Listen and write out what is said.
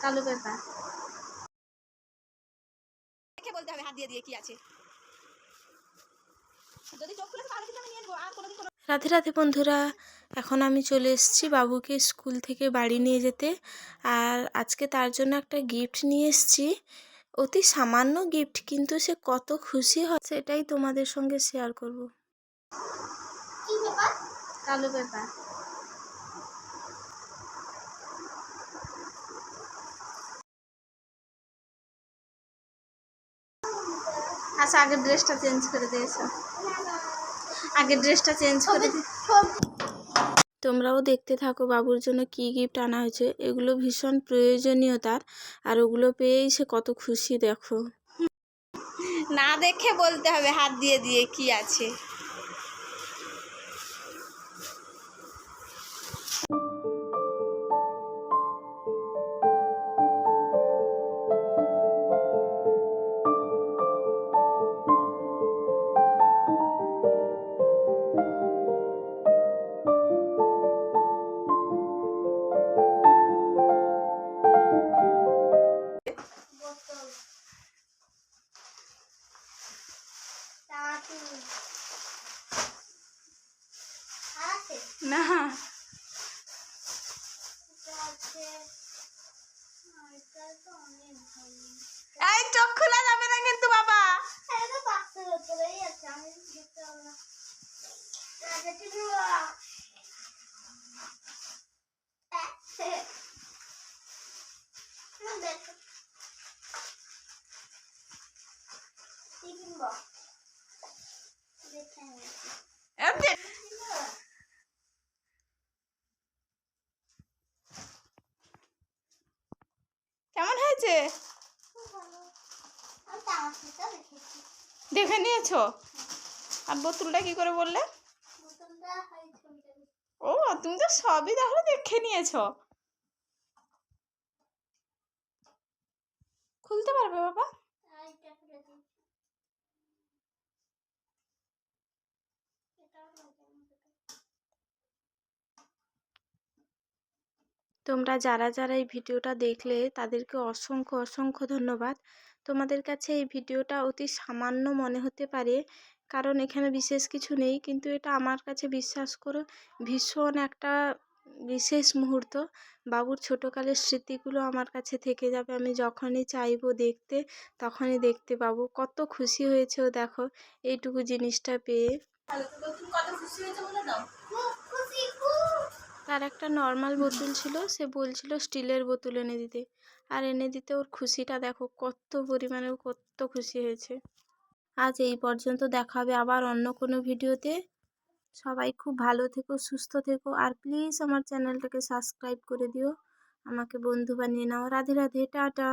কালো পেপার দেখে বলতে হবে হাত দিয়ে দিয়ে কি আছে। যদি চোখ খুলে তাহলে কিন্তু আমি নিয়ে নেব আর কোনোদিন কোনো রাধে রাধে বন্ধুরা এখন আমি চলে এসেছি বাবুকে স্কুল থেকে বাড়ি নিয়ে যেতে। আর আজকে তার জন্য একটা গিফট নিয়ে এসেছি। অতি সামান্য গিফট কিন্তু সে কত খুশি হয় সেটাই তোমাদের সঙ্গে শেয়ার করব। কালো পেপার আচ্ছা আগের ড্রেসটা চেঞ্জ করে দিয়েছ। আগের ড্রেসটা চেঞ্জ করে তোমরাও দেখতে থাকো বাবুর জন্য কি গিফট আনা হয়েছে। এগুলো ভীষণ প্রয়োজনীয় তার আর ওগুলো পেয়েই সে কত খুশি দেখো। না দেখে বলতে হবে হাত দিয়ে দিয়ে কি আছে। না। এই চোখ খোলা যাবে না কিন্তু বাবা। এমনি হয়েছে? দেখে নিয়েছো? আর বোতলটা কি করে বললে? ও, তুমি তো সবই তাহলে দেখে নিয়েছো। খুলতে পারবে বাবা? তোমরা যারা যারা এই ভিডিওটা দেখলে তাদেরকে অসংখ্য অসংখ্য ধন্যবাদ। তোমাদের কাছে এই ভিডিওটা অতি সামান্য মনে হতে পারে কারণ এখানে বিশেষ কিছু নেই কিন্তু এটা আমার কাছে বিশ্বাস করো ভীষণ একটা বিশেষ মুহূর্ত। বাবুর ছোটোকালের স্মৃতিগুলো আমার কাছে থেকে যাবে। আমি যখনই চাইব দেখতে তখনই দেখতে পাবো। কত খুশি হয়েছে ও দেখো এইটুকু জিনিসটা পেয়ে। তার একটা নর্মাল বোতল ছিল, সে বলছিল স্টিলের বোতল এনে দিতে। আর এনে দিতে ওর খুশিটা দেখো, কত পরিমাণে কত খুশি হয়েছে। আজ এই পর্যন্ত দেখা হবে আবার অন্য কোনো ভিডিওতে। সবাই খুব ভালো থেকো, সুস্থ থেকো, আর প্লিজ আমার চ্যানেলটাকে সাবস্ক্রাইব করে দিও। আমাকে বন্ধু বানিয়ে নাও। রাধে রাধে, টাটা।